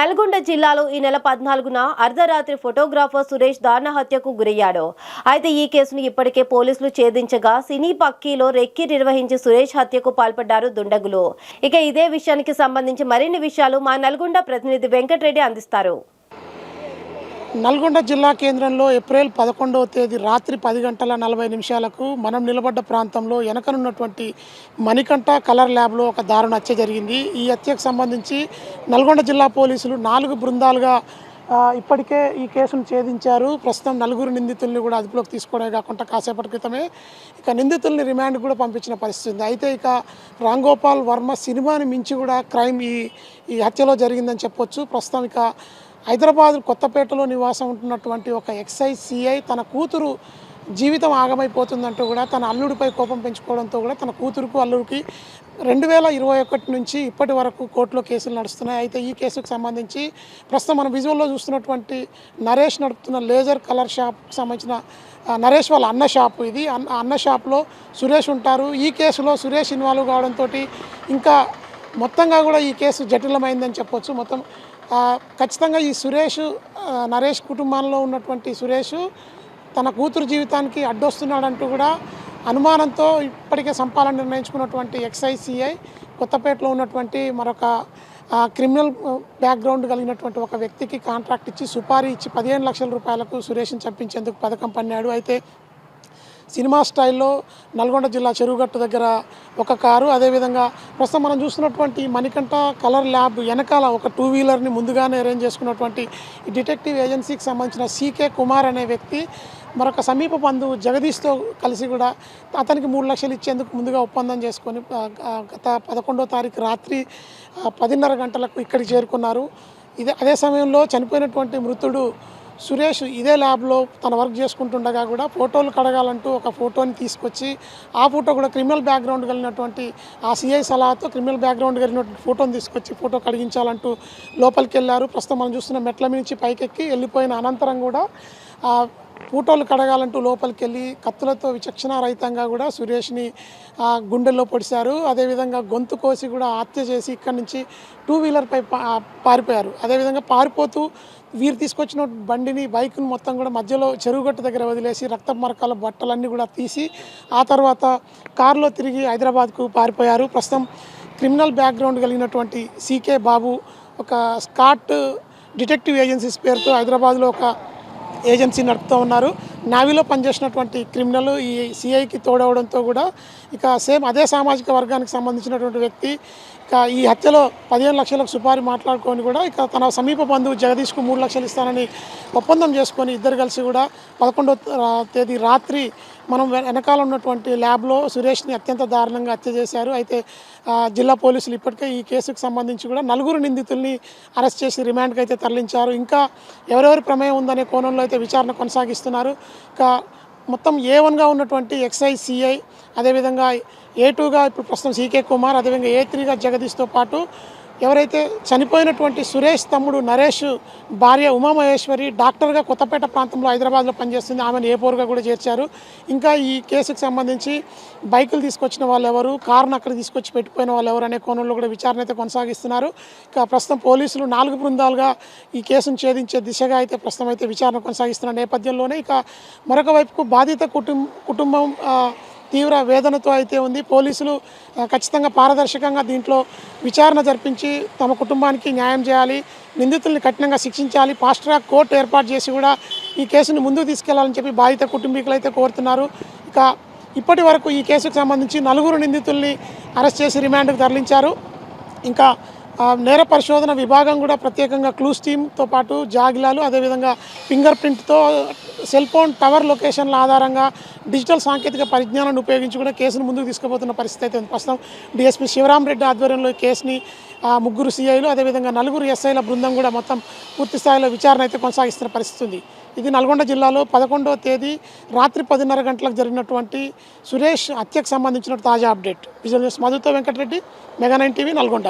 నల్గొండ జిల్లాలో ఈ నెల పద్నాలుగున అర్ధరాత్రి ఫోటోగ్రాఫర్ సురేష్ దారుణ హత్యకు గురయ్యాడు. అయితే ఈ కేసును ఇప్పటికే పోలీసులు ఛేదించగా సినీ పక్కీలో రెక్కి నిర్వహించి సురేష్ హత్యకు పాల్పడ్డారు దుండగులు. ఇక ఇదే విషయానికి సంబంధించి మరిన్ని విషయాలు మా నల్గొండ ప్రతినిధి వెంకటరెడ్డి అందిస్తారు. నల్గొండ జిల్లా కేంద్రంలో ఏప్రిల్ పదకొండవ తేదీ రాత్రి పది గంటల నలభై నిమిషాలకు మనం నిలబడ్డ ప్రాంతంలో వెనకనున్నటువంటి మణికంఠ కలర్ ల్యాబ్లో ఒక దారుణ హత్య జరిగింది. ఈ హత్యకు సంబంధించి నల్గొండ జిల్లా పోలీసులు నాలుగు బృందాలుగా ఇప్పటికే ఈ కేసును ఛేదించారు. ప్రస్తుతం నలుగురు నిందితుల్ని కూడా అదుపులోకి తీసుకోవడమే కాకుండా కాసేపటి క్రితమే ఇక నిందితుల్ని రిమాండ్ కూడా పంపించిన పరిస్థితి ఉంది. అయితే ఇక రామ్ గోపాల్ వర్మ సినిమాని మించి కూడా క్రైమ్ ఈ ఈ హత్యలో జరిగిందని చెప్పొచ్చు. ప్రస్తుతం ఇక హైదరాబాద్ కొత్తపేటలో నివాసం ఉంటున్నటువంటి ఒక ఎక్సైజ్ సిఐ తన కూతురు జీవితం ఆగమైపోతుందంటూ కూడా తన అల్లుడిపై కోపం పెంచుకోవడంతో కూడా తన కూతురుకు అల్లుడికి రెండు వేల ఇరవై ఒకటి నుంచి ఇప్పటి వరకు కోర్టులో కేసులు నడుస్తున్నాయి. అయితే ఈ కేసుకు సంబంధించి ప్రస్తుతం మనం విజువల్లో చూస్తున్నటువంటి నరేష్ నడుపుతున్న లేజర్ కలర్ షాప్కి సంబంధించిన నరేష్ వాళ్ళ అన్న షాప్ ఇది. అన్న అన్న షాప్లో సురేష్ ఉంటారు. ఈ కేసులో సురేష్ ఇన్వాల్వ్ కావడంతో ఇంకా మొత్తంగా కూడా ఈ కేసు జటిలమైందని చెప్పొచ్చు. మొత్తం ఖచ్చితంగా ఈ సురేష్ నరేష్ కుటుంబంలో ఉన్నటువంటి సురేష్ తన కూతురు జీవితానికి అడ్డొస్తున్నాడంటూ కూడా అనుమానంతో ఇప్పటికే సంపాలని నిర్ణయించుకున్నటువంటి ఎక్స్ఐసిఐ కొత్తపేటలో ఉన్నటువంటి మరొక క్రిమినల్ బ్యాక్గ్రౌండ్ కలిగినటువంటి ఒక వ్యక్తికి కాంట్రాక్ట్ ఇచ్చి సుపారీ ఇచ్చి పదిహేను లక్షల రూపాయలకు సురేష్ని చంపించేందుకు పథకం పన్నాడు. అయితే సినిమా స్టైల్లో నల్గొండ జిల్లా చెరువుగట్టు దగ్గర ఒక కారు అదేవిధంగా ప్రస్తుతం మనం చూస్తున్నటువంటి మణికంఠ కలర్ ల్యాబ్ వెనకాల ఒక టూ వీలర్ని ముందుగానే అరేంజ్ చేసుకున్నటువంటి డిటెక్టివ్ ఏజెన్సీకి సంబంధించిన సీకే కుమార్ అనే వ్యక్తి మరొక సమీప బంధువు జగదీష్తో కలిసి కూడా అతనికి మూడు లక్షలు ఇచ్చేందుకు ముందుగా ఒప్పందం చేసుకొని గత పదకొండో తారీఖు రాత్రి పదిన్నర గంటలకు ఇక్కడికి చేరుకున్నారు. ఇదే అదే సమయంలో చనిపోయినటువంటి మృతుడు సురేష్ ఇదే ల్యాబ్లో తన వర్క్ చేసుకుంటుండగా కూడా ఫోటోలు కడగాలంటూ ఒక ఫోటోని తీసుకొచ్చి ఆ ఫోటో కూడా క్రిమినల్ బ్యాక్గ్రౌండ్ కలిగినటువంటి ఆ సిఐ సలహాతో క్రిమినల్ బ్యాక్గ్రౌండ్ కలిగినటువంటి ఫోటోని తీసుకొచ్చి ఫోటో కడిగించాలంటూ లోపలికి వెళ్ళారు ప్రస్తుతం మనం చూస్తున్న మెట్ల నుంచి పైకెక్కి వెళ్ళిపోయిన అనంతరం కూడా పూటోలు కడగాలంటూ లోపలికి వెళ్ళి కత్తులతో విచక్షణ రహితంగా కూడా సురేష్ని గుండెల్లో పొడిచారు అదేవిధంగా గొంతు కోసి కూడా హత్య చేసి ఇక్కడి నుంచి టూ వీలర్పై పా పారిపోయారు. అదేవిధంగా పారిపోతూ వీరు తీసుకొచ్చిన బండిని బైక్ను మొత్తం కూడా మధ్యలో చెరువుగట్టు దగ్గర వదిలేసి రక్త మరకాల బట్టలన్నీ కూడా తీసి ఆ తర్వాత కారులో తిరిగి హైదరాబాద్కు పారిపోయారు. ప్రస్తుతం క్రిమినల్ బ్యాక్గ్రౌండ్ కలిగినటువంటి సీకే బాబు ఒక స్కాట్ డిటెక్టివ్ ఏజెన్సీస్ పేరుతో హైదరాబాద్లో ఒక ఏజెన్సీ నడుపుతూ ఉన్నారు. నావీలో పనిచేసినటువంటి క్రిమినల్ ఈ సిఐకి తోడవడంతో కూడా ఇక సేమ్ అదే సామాజిక వర్గానికి సంబంధించినటువంటి వ్యక్తి ఈ హత్యలో పదిహేను లక్షలకు సుపారి మాట్లాడుకొని కూడా ఇక తన సమీప బంధువు జగదీష్కు మూడు లక్షలు ఇస్తానని ఒప్పందం చేసుకొని ఇద్దరు కలిసి కూడా పదకొండో తేదీ రాత్రి మనం వెనకాల ఉన్నటువంటి ల్యాబ్లో సురేష్ని అత్యంత దారుణంగా హత్య చేశారు. అయితే జిల్లా పోలీసులు ఇప్పటికే ఈ కేసుకు సంబంధించి కూడా నలుగురు నిందితుల్ని అరెస్ట్ చేసి రిమాండ్కి అయితే తరలించారు. ఇంకా ఎవరెవరి ప్రమేయం ఉందనే కోణంలో అయితే విచారణ కొనసాగిస్తున్నారు. ఇంకా మొత్తం ఏ వన్గా ఉన్నటువంటి ఎక్స్ఐ సిఐ అదేవిధంగా ఏ టూగా ఇప్పుడు ప్రస్తుతం సీకే కుమార్ అదేవిధంగా ఏ త్రీగా జగదీష్తో పాటు ఎవరైతే చనిపోయినటువంటి సురేష్ తమ్ముడు నరేష్ భార్య ఉమామహేశ్వరి డాక్టర్గా కొత్తపేట ప్రాంతంలో హైదరాబాద్లో పనిచేస్తుంది. ఆమెను ఏ కూడా చేర్చారు. ఇంకా ఈ కేసుకు సంబంధించి బైకులు తీసుకొచ్చిన వాళ్ళు ఎవరు కారును అక్కడ తీసుకొచ్చి పెట్టిపోయిన వాళ్ళు ఎవరు అనే కోణంలో కూడా విచారణ అయితే కొనసాగిస్తున్నారు. ఇక ప్రస్తుతం పోలీసులు నాలుగు బృందాలుగా ఈ కేసును ఛేదించే దిశగా అయితే ప్రస్తుతం అయితే విచారణ కొనసాగిస్తున్న నేపథ్యంలోనే ఇక మరొక వైపుకు బాధిత కుటుంబం కుటుంబం తీవ్ర వేదనతో అయితే ఉంది. పోలీసులు ఖచ్చితంగా పారదర్శకంగా దీంట్లో విచారణ జరిపించి తమ కుటుంబానికి న్యాయం చేయాలి నిందితుల్ని కఠినంగా శిక్షించాలి ఫాస్ట్ ట్రాక్ కోర్టు ఏర్పాటు చేసి కూడా ఈ కేసును ముందుకు తీసుకెళ్ళాలని చెప్పి బాధిత కుటుంబీకులు అయితే కోరుతున్నారు. ఇక ఇప్పటి వరకు ఈ కేసుకు సంబంధించి నలుగురు నిందితుల్ని అరెస్ట్ చేసి రిమాండ్కు తరలించారు. ఇంకా నేర పరిశోధన విభాగం కూడా ప్రత్యేకంగా క్లూస్ టీమ్తో పాటు జాగిలాలు అదేవిధంగా ఫింగర్ ప్రింట్తో సెల్ ఫోన్ టవర్ లొకేషన్ల ఆధారంగా డిజిటల్ సాంకేతిక పరిజ్ఞానాన్ని ఉపయోగించి కూడా కేసును ముందుకు తీసుకుపోతున్న పరిస్థితి అయితే ఉంది. ప్రస్తుతం డిఎస్పీ శివరాం రెడ్డి ఆధ్వర్యంలో ఈ కేసుని ముగ్గురు సీఐలు అదేవిధంగా నలుగురు ఎస్ఐల బృందం కూడా మొత్తం పూర్తి స్థాయిలో విచారణ అయితే కొనసాగిస్తున్న పరిస్థితి ఉంది. ఇది నల్గొండ జిల్లాలో పదకొండవ తేదీ రాత్రి పదిన్నర గంటలకు జరిగినటువంటి సురేష్ హత్యకు సంబంధించిన తాజా update. Visual news మధుతో Venkatareddy mega nine TV Nalgonda.